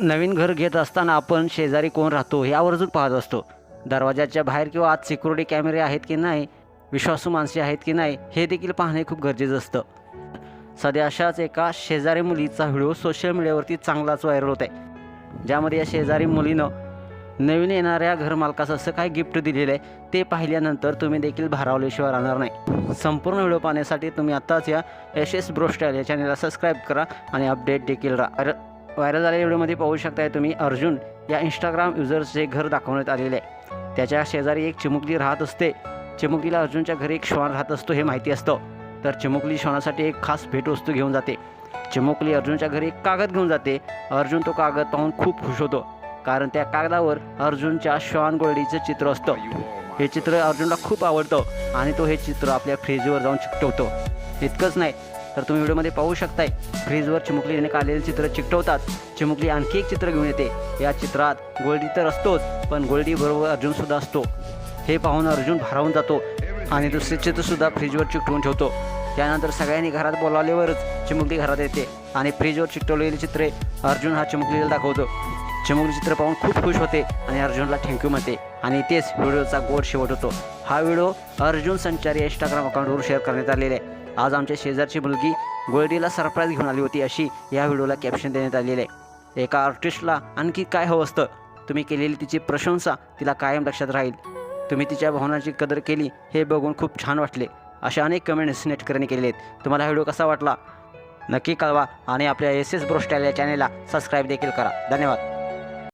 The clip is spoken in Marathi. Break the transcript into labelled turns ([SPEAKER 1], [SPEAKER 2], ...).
[SPEAKER 1] नवीन घर घेत असताना आपण शेजारी कोण राहतो हे आवर्जून पाहत असतो. दरवाजाच्या बाहेर किंवा आत सिक्युरिटी कॅमेरे आहेत की नाही विश्वासू माणसे आहेत की नाही हे देखील पाहणे खूप गरजेचं असतं. सध्या अशाच एका शेजारी मुलीचा व्हिडिओ सोशल मीडियावरती चांगलाच व्हायरल होत आहे ज्यामध्ये या शेजारी मुलीनं नवीन येणाऱ्या घरमालकास असं काय गिफ्ट दिलेलं आहे ते पाहिल्यानंतर तुम्ही देखील भारावल्याशिवाय राहणार नाही. संपूर्ण व्हिडिओ पाहण्यासाठी तुम्ही आत्ताच या एस एस ब्रोस्टाईल या चॅनलला सबस्क्राईब करा आणि अपडेट देखील राहा. व्हायरल झालेल्या व्हिडिओमध्ये पाहू शकताय तुम्ही अर्जुन या इंस्टाग्राम युजर्सचे घर दाखवण्यात आलेले आहे. त्याच्या शेजारी एक चिमुकली राहत असते. चिमुकलीला अर्जुनच्या घरी एक श्वान राहत असतो हे माहिती असतं. तर चिमुकली श्वानासाठी एक खास भेटवस्तू घेऊन जाते. चिमुकली अर्जुनच्या घरी एक कागद घेऊन जाते. अर्जुन तो कागद पाहून खूप खुश होतो. कारण त्या कागदावर अर्जुनच्या श्वान गोळडीचं चित्र असतं. हे चित्र अर्जुनला खूप आवडतं आणि तो हे चित्र आपल्या फ्रीजवर जाऊन चिकटवतो. इतकंच नाही तर तुम्ही व्हिडिओमध्ये पाहू शकताय. फ्रीजवर चिमुकलीने काढलेले चित्र चिकटवतात. चिमुकली आणखी एक चित्र घेऊन येते. या चित्रात गोल्डी तर असतोच पण गोल्डी बरोबर अर्जुनसुद्धा असतो. हे पाहून अर्जुन भारावून जातो आणि दुसरे चित्रसुद्धा फ्रीजवर चिकटवून ठेवतो. त्यानंतर सगळ्यांनी घरात बोलावल्यावरच चिमुकली घरात येते आणि फ्रीजवर चिकटवलेली चित्रे अर्जुन हा चिमुकलीला दाखवतो. चिमुकली चित्र पाहून खूप खुश होते आणि अर्जुनला थँक्यू म्हणते. आणि तेच व्हिडिओचा गोड शेवट होतो. हा व्हिडिओ अर्जुन संचारी इंस्टाग्राम अकाउंटवर शेअर करण्यात आलेला आहे. आज आमच्या शेजारची मुलगी गोल्डीला सरप्राईज घेऊन आली होती अशी या व्हिडिओला कॅप्शन देण्यात आलेली आहे. एका आर्टिस्टला आणखी काय हवं असतं? तुम्ही केलेली तिची प्रशंसा तिला कायम लक्षात राहील. तुम्ही तिच्या भावनांची कदर केली हे बघून खूप छान वाटले. अशा अनेक कमेंट्स नेटकऱ्यांनी केलेले आहेत. तुम्हाला हा व्हिडिओ कसा वाटला? नक्की कळवा आणि आपल्या एस एस ब्रोस्टाईल या चॅनेलला सबस्क्राईब देखील करा. धन्यवाद.